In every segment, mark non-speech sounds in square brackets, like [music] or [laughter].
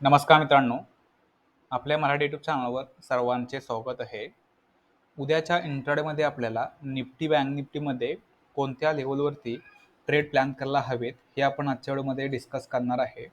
नमस्कार मित्रांनो. आपल्या मराठी यूट्यूब चॅनलवर सर्वांचे स्वागत आहे. उद्याच्या इंट्राडेमध्ये आपल्याला निफ्टी बँक निफ्टीमध्ये कोणत्या लेवलवरती ट्रेड प्लॅन करायला हवेत हे आपण आजच्या व्हिडिओमध्ये डिस्कस करणार आहे.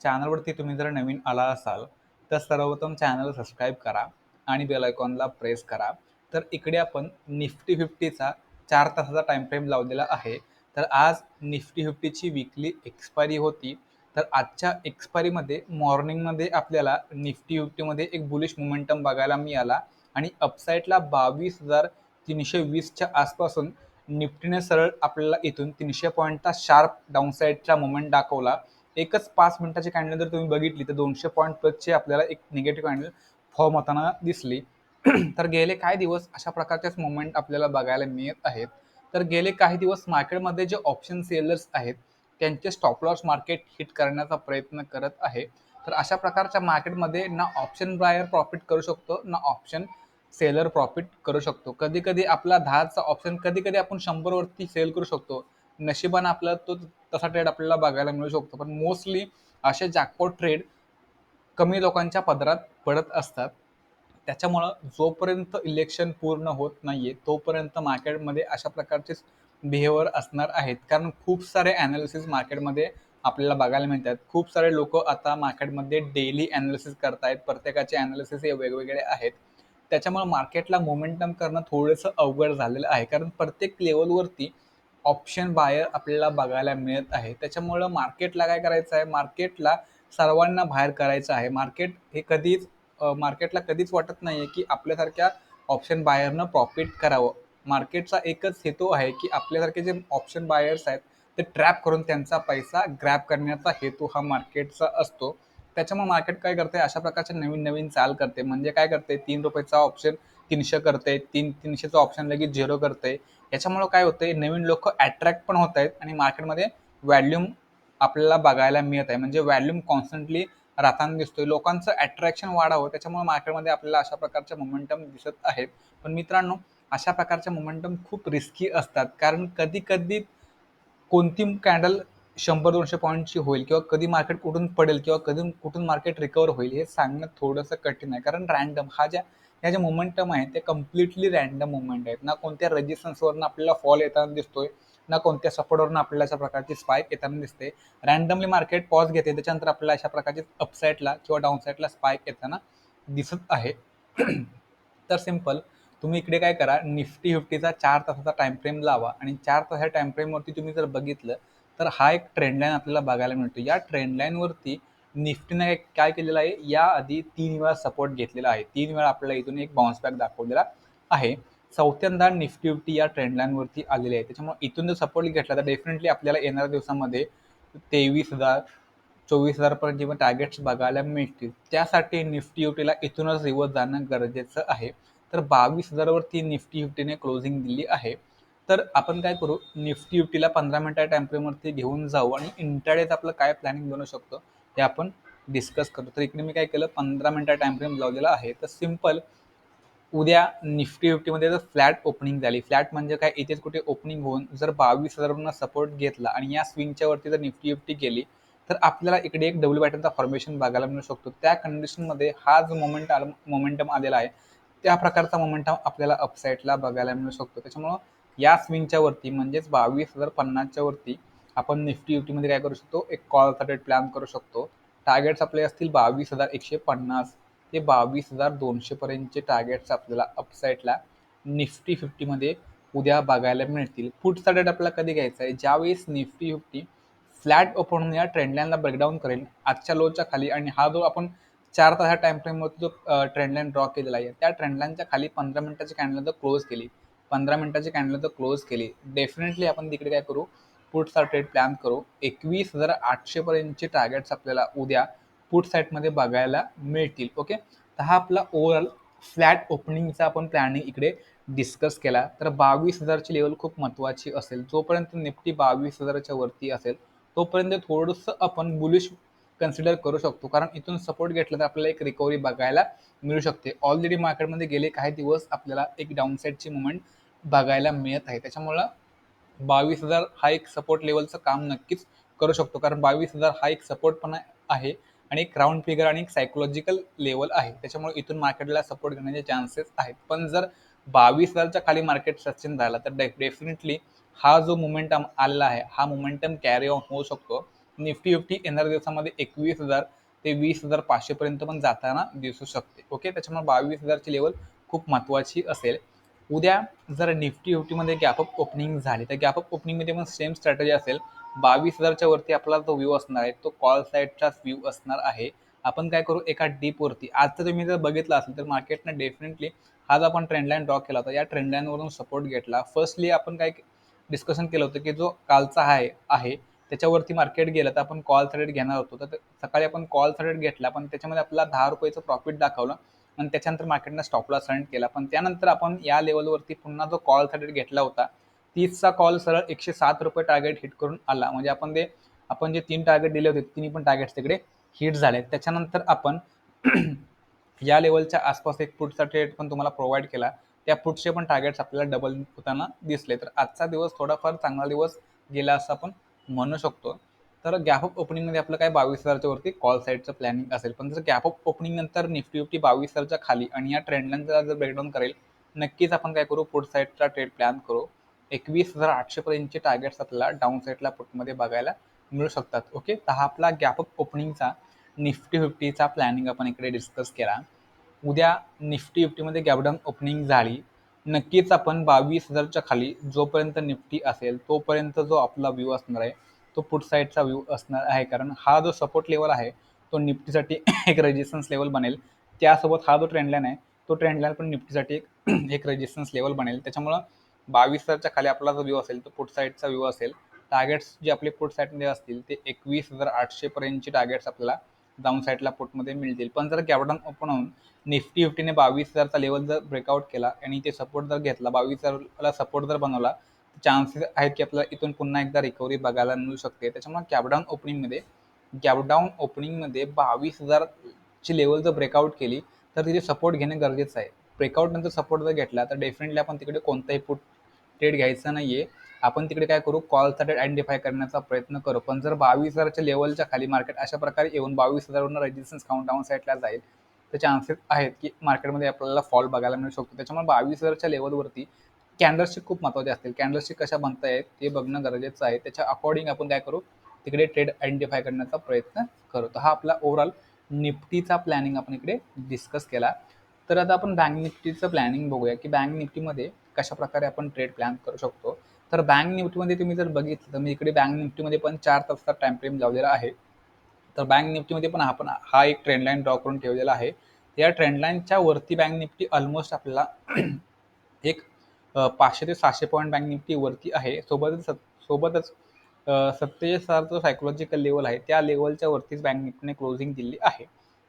चॅनलवरती तुम्ही जर नवीन आला असाल तर सर्वप्रथम चॅनल सबस्क्राईब करा आणि बेल आयकॉनला प्रेस करा. तर इकडे आपण निफ्टी फिफ्टीचा चार तासाचा टाईमफ्रेम लावलेला आहे. तर आज निफ्टी फिफ्टीची विकली एक्सपायरी होती. तर आजच्या एक्सपायरीमध्ये मॉर्निंगमध्ये आपल्याला निफ्टी युफ्टीमध्ये एक बुलिश मोमेंटम बघायला मिळाला. आणि अपसाईडला बावीस हजार तीनशे वीसच्या आसपासून निफ्टीने सरळ आपल्याला इथून तीनशे पॉईंटचा शार्प डाऊनसाईडचा मोमेंट दाखवला. एकच पाच मिनिटाची कॅन्डल जर तुम्ही बघितली तर दोनशे पॉईंट प्लसची आपल्याला एक निगेटिव्ह कॅन्डल फॉर्म होताना दिसली. [clears throat] तर गेले काही दिवस अशा प्रकारचेच मोमेंट आपल्याला बघायला मिळत आहेत. तर गेले काही दिवस मार्केटमध्ये जे ऑप्शन सेलर्स आहेत त्यांचे स्टॉपलॉस मार्केट हिट करण्याचा प्रयत्न करत आहे. तर अशा प्रकारच्या मार्केटमध्ये ना ऑप्शन बायर प्रॉफिट करू शकतो ना ऑप्शन सेलर प्रॉफिट करू शकतो. कधी कधी आपला दहाचा ऑप्शन कधी कधी आपण शंभरवरती सेल करू शकतो. नशिबानं आपला तो तसा ट्रेड आपल्याला बघायला मिळू शकतो. पण मोस्टली असे जॅकपॉट ट्रेड कमी लोकांच्या पदरात पडत असतात. त्याच्यामुळं जोपर्यंत इलेक्शन पूर्ण होत नाही आहे तोपर्यंत मार्केटमध्ये अशा प्रकारचे बिहेवियर असणार आहेत. कारण खूप सारे ॲनालिसिस मार्केटमध्ये आपल्याला बघायला मिळतात. खूप सारे लोक आता मार्केटमध्ये डेली ॲनालिसिस करतायत. प्रत्येकाचे ॲनालिसिस हे वेगवेगळे आहेत. त्याच्यामुळे मार्केटला मोमेंटम करणं थोडंसं अवघड झालेलं आहे. कारण प्रत्येक लेवलवरती ऑप्शन बायर आपल्याला बघायला मिळत आहे. त्याच्यामुळं मार्केटला काय करायचं आहे? मार्केटला सर्वांना बाहेर करायचं आहे. मार्केट हे कधीच मार्केटला कधीच वाटत नाही आहे की आपल्यासारख्या ऑप्शन बायरनं प्रॉफिट करावं. मार्केटचा एकच हेतू आहे की आपल्यासारखे जे ऑप्शन बायर्स आहेत ते ट्रॅप करून त्यांचा पैसा ग्रॅप करण्याचा हेतू हा मार्केटचा असतो. त्याच्यामुळे मार्केट काय करते? अशा प्रकारचे नवीन नवीन चाल करते. म्हणजे काय करते? तीन रुपयाचा ऑप्शन तीनशे करते तीन तीनशेचा ऑप्शन लगेच झिरो करते. याच्यामुळं काय होतंय? नवीन लोक अट्रॅक्ट पण होत आहेत आणि मार्केटमध्ये व्हॅल्यूम आपल्याला बघायला मिळत आहे. म्हणजे व्हॅल्यूम कॉन्स्टंटली राहताना दिसतोय. लोकांचं अट्रॅक्शन वाढावं. त्याच्यामुळे मार्केटमध्ये आपल्याला अशा प्रकारचे मोमेंटम दिसत आहेत. पण मित्रांनो अशा प्रकारच्या मोमेंटम खूप रिस्की असतात. कारण कधी कधी कोणती कॅन्डल शंभर दोनशे पॉईंटची होईल किंवा कधी मार्केट कुठून पडेल किंवा कधी कुठून मार्केट रिकवर होईल हे सांगणं थोडंसं कठीण आहे. कारण रँडम हा ज्या ह्या ज्या मोमेंटम आहे ते कम्प्लिटली रँडम मुवमेंट आहेत. ना कोणत्या रेजिस्टन्सवरनं आपल्याला फॉल येताना दिसतोय ना कोणत्या सपोर्टवरून आपल्याला अशा प्रकारची स्पाईक येताना दिसते. रँडमली मार्केट पॉज घेते त्याच्यानंतर आपल्याला अशा प्रकारची अपसाईडला किंवा डाऊनसाईडला स्पाईक येताना दिसत आहे. [clears throat] तर सिंपल तुम्ही इकडे काय करा निफ्टी फिफ्टीचा चार तासाचा टाइम फ्रेम लावा आणि चार तासाच्या टाईमफ्रेमवरती तुम्ही जर बघितलं तर हा एक ट्रेंडलाईन आपल्याला बघायला मिळतो. या ट्रेंडलाईनवरती निफ्टीने काय केलेलं आहे या आधी तीन वेळा सपोर्ट घेतलेला आहे. तीन वेळा आपल्याला इथून एक बाउन्स बॅक दाखवलेला आहे. चौथ्यांदा निफ्टी फिफ्टी या ट्रेंडलाईनवरती आलेली आहे. त्याच्यामुळे इथून जर सपोर्ट घेतला तर डेफिनेटली आपल्याला येणाऱ्या दिवसामध्ये तेवीस हजार चोवीस हजारपर्यंत जेव्हा टार्गेट्स बघायला मिळतील त्यासाठी निफ्टी युटीला इथूनच रिवर्स जाणं गरजेचं आहे. तर बावीस हजारवरती निफ्टी फिफ्टीने क्लोजिंग दिली आहे. तर आपण काय करू? निफ्टी फिफ्टीला पंधरा मिनटा टाइमफ्रेमवरती घेऊन जाऊ आणि इंटरडेत आपलं काय प्लॅनिंग बनवू शकतो हे आपण डिस्कस करतो तर इकडे मी काय केलं? पंधरा मिनटा टाइमफ्रेम लावलेला आहे. तर सिंपल उद्या निफ्टी फिफ्टीमध्ये जर फ्लॅट ओपनिंग झाली फ्लॅट म्हणजे काय? इथेच कुठे ओपनिंग होऊन जर बावीस हजारांना सपोर्ट घेतला आणि या स्विंगच्या वरती जर निफ्टी फिफ्टी गेली तर आपल्याला इकडे एक डब्ल्यू पॅटर्नचा फॉर्मेशन बघायला मिळू शकतो. त्या कंडिशनमध्ये हा जो मोमेंट आला मोमेंटम आलेला आहे त्या प्रकारचा मोमेंटम आपल्याला अपसाईडला बघायला मिळू शकतो. त्याच्यामुळं या स्विंगच्या वरती म्हणजेच बावीस हजार पन्नासच्या वरती आपण निफ्टी युटीमध्ये काय करू शकतो? एक कॉल रेट प्लॅन करू शकतो. टार्गेट्स आपले असतील बावीस हजार एकशे पन्नास ते बावीस हजार दोनशे पर्यंतचे टार्गेट्स आपल्याला अपसाईडला निफ्टी फिफ्टीमध्ये उद्या बघायला मिळतील. पुढचा डेट आपल्याला कधी घ्यायचा आहे? ज्यावेळेस निफ्टी फिफ्टी फ्लॅट ओपन या ट्रेंडलाईनला ब्रेकडाऊन करेल आजच्या लोच्या खाली. आणि हा जो आपण चार तासा टाइम फ्रेमवरती जो ट्रेंडलाईन ड्रॉ केलेला आहे त्या ट्रेंडलाईनच्या खाली पंधरा मिनिटाची कॅन्डल तर क्लोज केली. पंधरा मिनिटाची कॅन्डल तर क्लोज केली. डेफिनेटली आपण तिकडे काय करू? पुढचा ट्रेड प्लॅन करू. एकवीस हजार आठशे पर्यंतचे टार्गेट्स आपल्याला उद्या पुट साईटमध्ये बघायला मिळतील ओके तर हा आपला ओव्हरऑल फ्लॅट ओपनिंगचा आपण प्लॅनिंग इकडे डिस्कस केला. तर बावीस हजारची लेवल खूप महत्त्वाची असेल. जोपर्यंत निफ्टी बावीस हजाराच्या वरती असेल तोपर्यंत थोडंसं आपण बुलिश कन्सिडर करू शकतो. कारण इथून सपोर्ट घेतला तर आपल्याला एक रिकव्हरी बघायला मिळू शकते. ऑलरेडी मार्केटमध्ये गेले काही दिवस आपल्याला एक डाऊनसाईडची मुवमेंट बघायला मिळत आहे. त्याच्यामुळं बावीस हजार हा एक सपोर्ट लेवलचं काम नक्कीच करू शकतो. कारण बावीस हजार हा एक सपोर्ट पण आहे आणि एक राऊंड फिगर आणि एक सायकोलॉजिकल लेवल आहे. त्याच्यामुळे इथून मार्केटला सपोर्ट घेण्याचे चान्सेस आहेत. पण जर बावीस हजारच्या खाली मार्केट सस्टेन झाला तर डेफिनेटली हा जो मोमेंटम आलेला आहे हा मोमेंटम कॅरी ऑन होऊ शकतो. निफ्टी फिफ्टी येणाऱ्या दिवसामध्ये एकवीस हजार ते वीस हजार पाचशे पर्यंत पण जाताना दिसू शकते. ओके त्याच्यामुळे बावीस हजारची लेवल खूप महत्वाची असेल. उद्या जर निफ्टी फिफ्टीमध्ये गॅपअप ओपनिंग झाली तर गॅपअप ओपनिंगमध्ये पण सेम स्ट्रॅटेजी असेल. बावीस हजारच्या वरती आपला जो व्ह्यू असणार आहे तो कॉल साईडचाच व्ह्यू असणार आहे. आपण काय करू? एका डीपवरती आज आजचं तुम्ही जर बघितलं असेल तर मार्केटने डेफिनेटली हा जो आपण ट्रेंडलाईन ड्रॉ केला होता. या ट्रेंडलाईनवरून सपोर्ट घेतला. फर्स्टली आपण काय डिस्कशन केलं होतं की जो कालचा हाय आहे त्याच्यावरती मार्केट गेलं तर आपण कॉल थ्रेड घेणार होतो. तर सकाळी आपण कॉल थ्रेड घेतला पण त्याच्यामध्ये आपला दहा रुपयाचं प्रॉफिट दाखवलं आणि त्याच्यानंतर मार्केटनं स्टॉपला सेंड केला. पण त्यानंतर आपण या लेवलवरती पुन्हा जो कॉल थ्रेड घेतला होता तीसचा कॉल सरळ एकशे सात रुपये टार्गेट हिट करून आला. म्हणजे आपण ते आपण जे तीन टार्गेट दिले होते तिन्ही पण टार्गेट्स तिकडे हिट झाले त्याच्यानंतर आपण [clears throat] या लेवलच्या आसपास एक पुटचा ट्रेड पण तुम्हाला प्रोव्हाइड केला. त्या पुटचे पण टार्गेट्स आपल्याला डबल होताना दिसले. तर आजचा दिवस थोडाफार चांगला दिवस गेला असं आपण म्हणू शकतो. तर गॅप ऑफ ओपनिंगमध्ये आपलं काय बावीस हजारच्या वरती कॉल साईडचं प्लॅनिंग असेल. पण जर गॅप ऑफ ओपनिंग नंतर निफ्टी फिफ्टी बावीस हजारच्या खाली आणि या ट्रेंडलाईनचा जर ब्रेकडाऊन करेल नक्कीच आपण काय करू? पुट साईडचा ट्रेड प्लॅन करू. एकवीस हजार आठशेपर्यंतचे टार्गेट्स आपल्याला डाऊन साईडला पुटमध्ये बघायला मिळू शकतात. ओके तर हा आपला गॅप ऑफ ओपनिंगचा निफ्टी फिफ्टीचा प्लॅनिंग आपण इकडे डिस्कस केला. उद्या निफ्टी फिफ्टीमध्ये गॅपडाऊन ओपनिंग झाली. नक्कीच आपण बावीस हजारच्या खाली जोपर्यंत निफ्टी असेल तोपर्यंत जो आपला व्ह्यू असणार आहे तो पुट साईडचा व्ह्यू असणार आहे. कारण हा जो सपोर्ट लेवल आहे तो निफ्टीसाठी एक रेजिस्टन्स लेवल बनेल. त्यासोबत हा जो ट्रेंडलाईन आहे तो ट्रेंडलाईन पण निफ्टीसाठी एक एक रेजिस्टन्स लेवल बनेल. त्याच्यामुळं बावीस हजारच्या खाली आपला जो व्ह्यू असेल तो पुट साईडचा व्ह्यू असेल. टार्गेट्स जे आपले पुट साईडमध्ये असतील ते एकवीस हजार आठशेपर्यंतची टार्गेट्स आपल्याला डाऊन साईडला पुटमध्ये मिळतील. पण जर कॅपडाऊन ओपन होऊन निफ्टी फिफ्टीने बावीस हजारचा लेवल जर ब्रेकआउट केला आणि ते सपोर्ट जर घेतला बावीस हजारला सपोर्ट जर बनवला चान्सेस आहेत की आपल्याला इथून पुन्हा एकदा रिकव्हरी बघायला मिळू शकते. त्याच्यामुळे कॅपडाऊन ओपनिंगमध्ये कॅपडाऊन ओपनिंगमध्ये बावीस हजारची लेवल जर ब्रेकआउट केली तर तिथे सपोर्ट घेणे गरजेचं आहे. ब्रेकआउट नंतर सपोर्ट जर घेतला तर डेफिनेटली आपण तिकडे कोणताही पुट ट्रेड घ्यायचा नाही आहे आपण तिकडे काय करू? कॉलसाठी आयडेंटिफाय करण्याचा प्रयत्न करू. पण जर बावीस हजारच्या लेवलच्या खाली मार्केट अशा प्रकारे येऊन बावीस हजारवरून रेजिस्टन्स काउंट डाऊन साईडला जाईल तर चान्सेस आहेत की मार्केटमध्ये आपल्याला फॉल बघायला मिळू शकतो. त्याच्यामुळे बावीस हजारच्या लेवलवरती कॅन्डलशिप खूप महत्त्वाचे असतील. कॅन्डलशिप कशा बनता आहेत ते बघणं गरजेचं आहे. त्याच्या अकॉर्डिंग आपण काय करू? तिकडे ट्रेड आयडेंटिफाय करण्याचा प्रयत्न करू तर हा आपला ओव्हरऑल निफ्टीचा प्लॅनिंग आपण इकडे डिस्कस केला. तर आता आपण बँक निफ्टीचं प्लॅनिंग बघूया की बँक निफ्टीमध्ये कशा प्रकारे आपण ट्रेड प्लॅन करू शकतो? तर बँक निफ्टीमध्ये तुम्ही जर बघितलं तर मी इकडे बँक निफ्टीमध्ये पण चार तासचा टाइम फ्रेम लावलेला आहे. तर बँक निफ्टीमध्ये पण आपण हा एक ट्रेंडलाईन ड्रॉ करून ठेवलेला आहे. या ट्रेंडलाईनच्या वरती बँक निफ्टी ऑलमोस्ट आपल्याला [clears throat] एक पाचशे ते सहाशे पॉईंट बँक निफ्टी वरती आहे. सोबतच सोबतच सत्तेचाळीस हजारचं सायकोलॉजिकल लेवल आहे. त्या लेवलच्या वरतीच बँक निफ्टीने क्लोजिंग दिली आहे.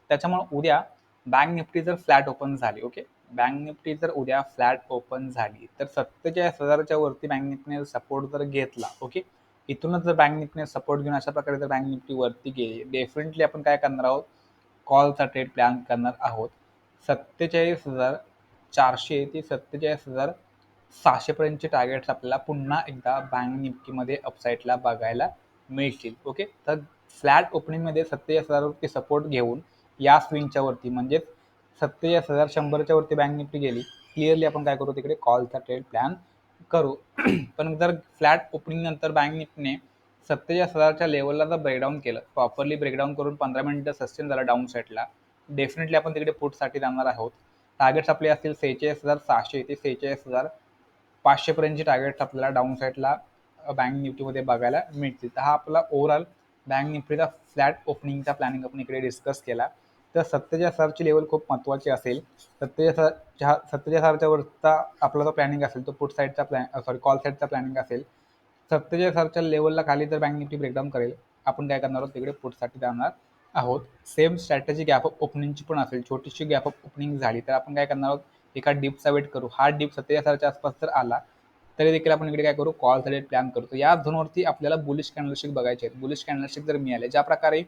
त्याच्यामुळे उद्या बँक निफ्टी जर फ्लॅट ओपन झाली ओके बँक निफ्टी जर उद्या फ्लॅट ओपन झाली तर सत्तेचाळीस हजाराच्या वरती बँक निफ्टीने सपोर्ट जर घेतला ओके इथूनच जर बँक निफ्टीने सपोर्ट घेऊन अशा प्रकारे जर बँक निफ्टी वरती गेली डेफिनेटली आपण काय करणार आहोत? कॉलचा ट्रेड प्लॅन करणार आहोत. सत्तेचाळीस हजार चारशे ते सत्तेचाळीस हजार सहाशेपर्यंतचे टार्गेट्स आपल्याला पुन्हा एकदा बँक निफ्टीमध्ये अपसाईटला बघायला मिळतील ओके तर फ्लॅट ओपनिंगमध्ये सत्तेचाळीस हजारवरती सपोर्ट घेऊन या स्विंगच्या वरती म्हणजेच सत्तेचाळीस हजार शंभरच्या वरती बँक निफ्टी गेली. क्लिअरली आपण काय करू तिकडे? कॉलचा ट्रेड प्लॅन करू. [clears throat] पण जर फ्लॅट ओपनिंग नंतर बँक निफ्टीने सत्तेचाळीस हजारच्या लेवलला जर ब्रेकडाऊन केलं प्रॉपरली ब्रेकडाऊन करून पंधरा मिनिटं सस्टेन झाला डाऊन साईडला डेफिनेटली आपण तिकडे पुटसाठी जाणार आहोत. टार्गेट्स आपले असतील सेहेचाळीस हजार सहाशे ते सेहेचाळीस हजार पाचशेपर्यंतचे टार्गेट्स आपल्याला डाऊन साईडला बँक निफ्टीमध्ये बघायला मिळतील. तर हा आपला ओव्हरऑल बँक निफ्टीचा फ्लॅट ओपनिंगचा प्लॅनिंग आपण इकडे डिस्कस केला. तर सत्तेचाळीस सरची लेवल खूप महत्त्वाची असेल. सत्तेचाळीस हजार सत्तेचाळीस सरच्यावरचा वरचा आपला जो प्लॅनिंग असेल तो पुट साईडचा प्लॅन सॉरी कॉल साईडचा प्लॅनिंग असेल. सत्तेचाळीस सरच्या लेवलला खाली जर बँक निफ्टी ब्रेकडाऊन करेल आपण काय करणार आहोत? तिकडे पुटसाठी जाणार आहोत. सेम स्ट्रॅटेजी गॅप ऑफ ओपनिंगची पण असेल. छोटीशी गॅप ऑफ ओपनिंग झाली तर आपण काय करणार आहोत? एका डिपचा वेट करू. हा डिप सत्तेचाळीस हजारच्या आसपास जर आला तरी देखील आपण इकडे काय करू? कॉल साईड प्लॅन करतो या झोनवरती आपल्याला बुलिश कॅन्डलशिक बघायचे आहेत. बुलिश कॅनलशिप जर मिळाले ज्या प्रकारे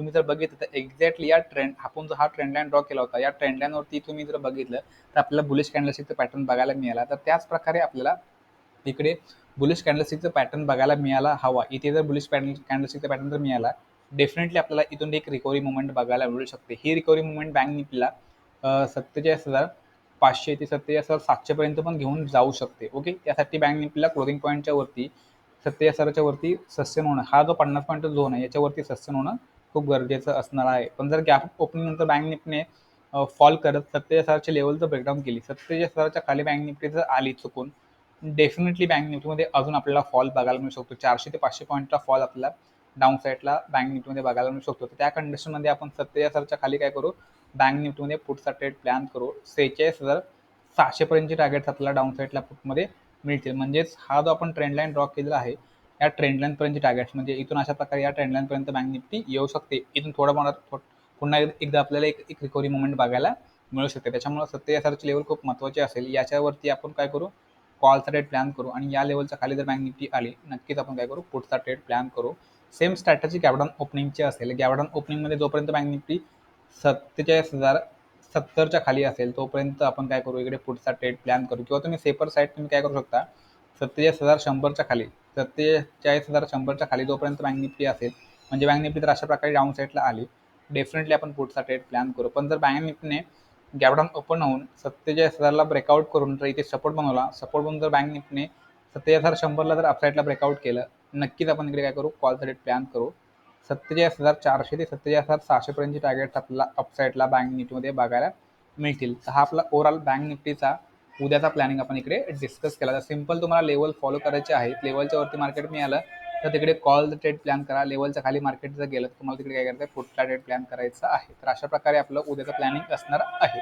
तुम्ही जर बघितलं तर एक्झॅक्टली या ट्रेंड आपण जो हा ट्रेंड लाईन ड्रॉ केला होता या ट्रेंड लाईनवरती तुम्ही जर बघितलं तर आपल्याला बुलिश कॅन्डलशिकचं पॅटर्न बघायला मिळाला. तर त्याच प्रकारे आपल्याला इकडे बुलिश कॅन्डलस्टिकचं पॅटर्न बघायला मिळाला हवा. इथे जर बुलिश पॅटर्न कॅन्डलस्टिकचा पॅटर्न जर मिळाला डेफिनेटली आपल्याला इथून एक रिकव्हरी मुवमेंट बघायला मिळू शकते. ही रिकव्हरी मुवमेंट बँक निपला सत्तेचाळीस हजार पाचशे ते सत्तेचाळीस हजार सातशेपर्यंत पण घेऊन जाऊ शकते. ओके त्यासाठी बँक निपला क्लोजिंग पॉईंटच्या वरती सत्तेचाळीस हजाराच्या वरती सस्टेन होणं हा जो पन्नास पॉईंट झोन आहे याच्यावरती सस्टेन होणं खूप गरजेचं असणार आहे. पण जर गॅप ओपनिंग नंतर बँक निफ्टीने फॉल करत सत्तेचाळीस हजारच्या लेवलचं ब्रेकडाऊन केली सत्तेचाळीस हजाराच्या खाली बँक निफ्टी जर आली चुकून डेफिनेटली बँक निफ्टीमध्ये अजून आपल्याला फॉल बघायला मिळू शकतो. चारशे ते पाचशे पॉईंटचा फॉल आपल्याला डाऊन साईडला बँक निफ्टीमध्ये बघायला मिळू शकतो. तर त्या कंडिशनमध्ये आपण सत्तेचाळीस हजारच्या खाली काय करू? बँक निफ्टीमध्ये पुढचा ट्रेड प्लॅन करू. सेहेचाळीस हजार सहाशेपर्यंतचे टार्गेट्स आपल्याला डाऊन साईडला पुटमध्ये मिळतील. म्हणजेच हा जो आपण ट्रेंड लाईन ड्रॉ केलेला आहे या ट्रेंडलाईनपर्यंतचे टार्गेट्स म्हणजे इथून अशा प्रकारे या ट्रेंड लाईनपर्यंत बँक निफ्टी येऊ शकते. इथून थोडं मला पुन्हा एकदा आपल्याला एक एक रिकव्हरी मुवमेंट बघायला मिळू शकते. त्याच्यामुळे सत्तर हजारची लेवल खूप महत्त्वाची असेल. याच्यावरती आपण काय करू? कॉलचा ट्रेड प्लॅन करू आणि या लेवलच्या खाली जर बँक निफ्टी आली नक्कीच आपण काय करू? पुढचा ट्रेड प्लॅन करू. सेम स्ट्रॅटजी गॅवडाऊन ओपनिंगची असेल. गॅवडाऊन ओपनिंगमध्ये जोपर्यंत बँक निफ्टी सत्तेचाळीस हजार सत्तरच्या खाली असेल तोपर्यंत आपण काय करू? इकडे पुढचा ट्रेड प्लॅन करू. किंवा तुम्ही सेपर साईड तुम्ही काय करू शकता? सत्तेचाळीस हजार शंभरच्या खाली सत्तेचाळीस हजार शंभरच्या खाली जोपर्यंत बँक निफ्टी असेल म्हणजे बँक निफ्टी तर अशा प्रकारे डाऊन साईडला आली. डेफिनेटली आपण पुढचा ट्रेड प्लॅन करू. पण जर बँक निफ्टीने गॅपडाऊन ओपन होऊन सत्तेचाळीस हजारला ब्रेकआउट करून जर इथे सपोर्ट बनवला सपोर्ट बनवून जर बँक निफ्टीने सत्तेचाळीस हजार शंभरला जर अपसाईडला ब्रेकआउट केलं नक्कीच आपण इकडे काय करू? कॉलचा रेट प्लॅन करू. सत्तेचाळीस हजार चारशे ते सत्तेचाळीस हजार सहाशेपर्यंतची टार्गेट्स आपल्याला अपसाईडला बँक निफ्टीमध्ये बघायला मिळतील. तर हा आपला ओव्हरऑल बँक निफ्टीचा उद्याचा प्लॅनिंग आपण इकडे डिस्कस केला. तर सिंपल तुम्हाला लेवल फॉलो करायचे आहेत. लेवलच्या वरती मार्केट मिळालं तर तिकडे कॉल ट्रेड प्लॅन करा. लेवलच्या खाली मार्केट जर गेलं तर तुम्हाला तिकडे काय करायचं पुढचा ट्रेड प्लॅन करायचा आहे. तर अशा प्रकारे आपलं उद्याचं प्लॅनिंग असणार आहे.